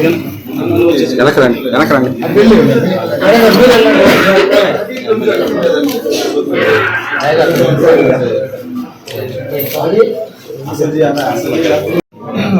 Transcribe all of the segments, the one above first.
వెనకరండి వెనకరండి.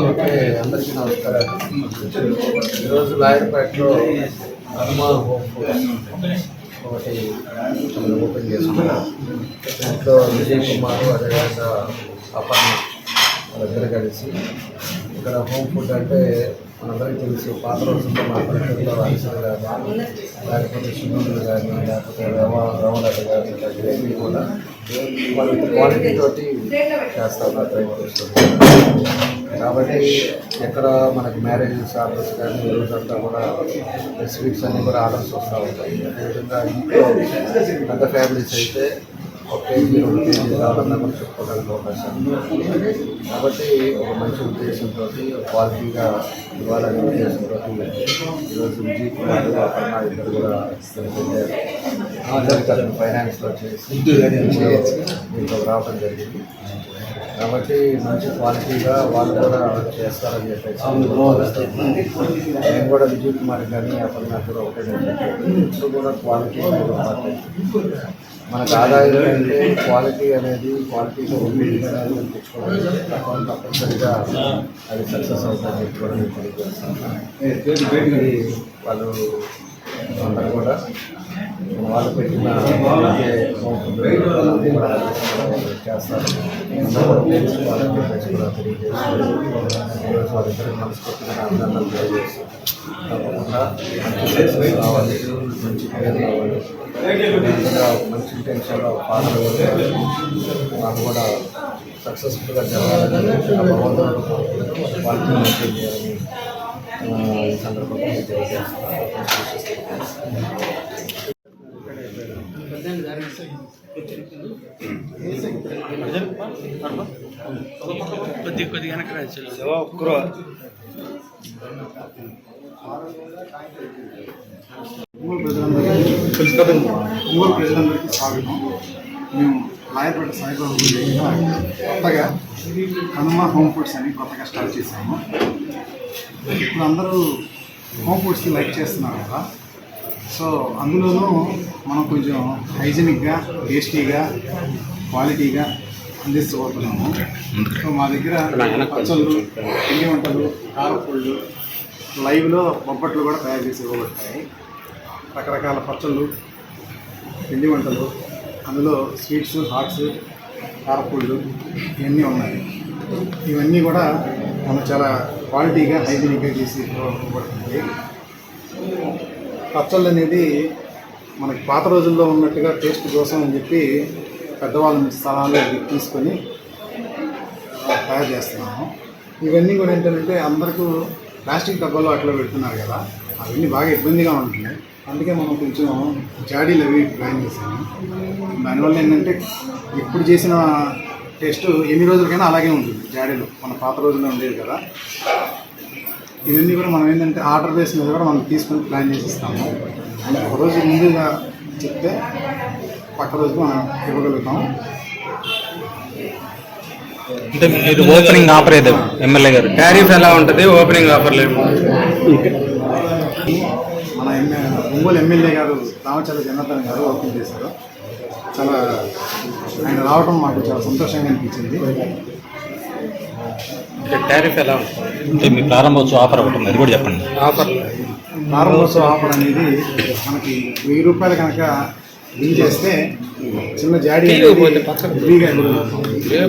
Okay అందరికీ నమస్కారం ఈరోజు లాయర్పేటలో హనుమాన్ హోమ్ ఒకటి మనం ఓపెన్ చేసుకున్నాం. దాంట్లో విజయ్ కుమార్ అదేవిధంగా అపర్ణ వాళ్ళిద్దరు కలిసి ఇక్కడ హోమ్ ఫుడ్ అంటే మనందరికీ తెలుసు పాత రోజుల్లో మా పల్లెటూరులో అరిసెలు కానీ లేకపోతే సున్నుండలు కానీ లేకపోతే రమ రవలట కానీ ఇలాంటివన్నీ కూడా వాళ్ళు క్వాలిటీ తోటి చేస్తారు కాబట్టి ఎక్కడ మనకి మ్యారేజెస్ ఆర్డర్స్ కానీ ఈ రోజంతా కూడా స్వీట్స్ అన్నీ కూడా ఆర్డర్స్ వస్తూ ఉంటాయి. అదేవిధంగా ఇంట్లో పెద్ద ఫ్యామిలీస్ అయితే కూడా చెప్పుకోవడానికి అవకాశం. కాబట్టి ఒక మంచి ఉద్దేశంతో క్వాలిటీగా ఇవ్వాలనే ఉద్దేశంతో ఈరోజు విజయ్ కుమార్ అపర్ణ ఇద్దరు కూడా పెట్టారు ఫైనాన్స్లో చేసి దీంట్లో రావడం జరిగింది. కాబట్టి మంచి క్వాలిటీగా వాళ్ళు కూడా చేస్తారని చెప్పేసి నేను కూడా విజయ్ కుమార్ కానీ అపర్ణ కూడా ఒకటే ఇప్పుడు కూడా క్వాలిటీ మనకు ఆదాయం అంటే క్వాలిటీ అనేది క్వాలిటీతో ఉంది. తప్పనిసరిగా అది సక్సెస్ అవుతుందని చెప్పి నేను తెలియజేస్తాను వాళ్ళు అందరూ కూడా వాళ్ళు పెట్టిన చేస్తారు. తెలియజేస్తారు ఈరోజు వాళ్ళిద్దరికి మనస్ఫూర్తిగా అభినందనలు తెలియజేస్తాను తప్పకుండా మంచి పేరు రావాలి మంచి పేరు రావాలి. మంచి ఇంటెన్షన్లో ఫాదర్ నాకు కూడా సక్సెస్ఫుల్గా జరగాలని భగవంతుడు వాళ్ళకి మంచి చేయాలని ఈ సందర్భంగా కొద్ది కొద్దిగా వెనక్కి రాజు ఒంగోలు ప్రజలందరికీ ఊరు ప్రజలందరికీ స్వాగతం. మేము రాయపేట సాయిబాబు కొత్తగా హనుమ హోమ్ ఫుడ్స్ అని కొత్తగా స్టార్ట్ చేశాము. ఇప్పుడు అందరూ హోమ్ ఫుడ్స్కి లైక్ చేస్తున్నారు కదా. సో అందులోనూ మనం కొంచెం హైజీనిక్గా టేస్టీగా క్వాలిటీగా అందిస్తూ సో మా దగ్గర పచ్చళ్ళు పిండి వంటలు కారపళ్ళు లైవ్లో బొబ్బట్లు కూడా తయారు చేసి ఇవ్వబడతాయి. రకరకాల పచ్చళ్ళు పిండి వంటలు అందులో స్వీట్స్ హాట్స్ కారపూళ్ళు ఇవన్నీ ఉన్నాయి. ఇవన్నీ కూడా మనం చాలా క్వాలిటీగా హైజీనిక్గా చేసి ఇవ్వబడుతుంది. పచ్చళ్ళు అనేది మనకి పాత రోజుల్లో ఉన్నట్టుగా టేస్ట్ కోసం అని చెప్పి పెద్దవాళ్ళ నుంచి తీసుకొని తయారు చేస్తున్నాము. ఇవన్నీ కూడా ఏంటంటే అందరికీ ప్లాస్టిక్ డబ్బాలో అట్లా పెడుతున్నారు కదా. అవన్నీ బాగా ఇబ్బందిగా ఉంటున్నాయి. అందుకే మనం కొంచెం జాడీలు అవి ప్లాన్ చేసాము దానివల్ల ఏంటంటే ఇప్పుడు చేసిన టేస్ట్ ఎన్ని రోజులకైనా అలాగే ఉంటుంది జాడీలో. మన పాత రోజుల్లో ఉండేది కదా. ఇవన్నీ కూడా మనం ఏంటంటే ఆర్డర్ బేస్ మీద కూడా మనం తీసుకొని ప్లాన్ చేసి ఇస్తాము ఒక రోజు ముందుగా చెప్తే పక్క రోజు మనం ఇవ్వగలుగుతాం అంటే ఇది ఓపెనింగ్ ఆఫర్ ఏదో? ఎమ్మెల్యే గారు? టారిఫ్ ఎలా ఉంటుంది? ఓపెనింగ్ ఆఫర్ లేదు మన ఎమ్మె ఒంగోలు ఎమ్మెల్యే గారు రామచంద్ర జనార్దన్ గారు ఓపెన్ చేశారు. చాలా ఆయన రావడం మాకు చాలా సంతోషంగా అనిపించింది. టారిఫ్ ఎలా ఉంటుంది? అంటే మీ ప్రారంభోత్సవ ఆఫర్ ఒకటి ఉంది అది కూడా చెప్పండి. ఆఫర్ ప్రారంభోత్సవ ఆఫర్ అనేది మనకి వెయ్యి రూపాయలు కనుక బిల్ చేస్తే చిన్న జాడీ ఫ్రీగా. జాడీ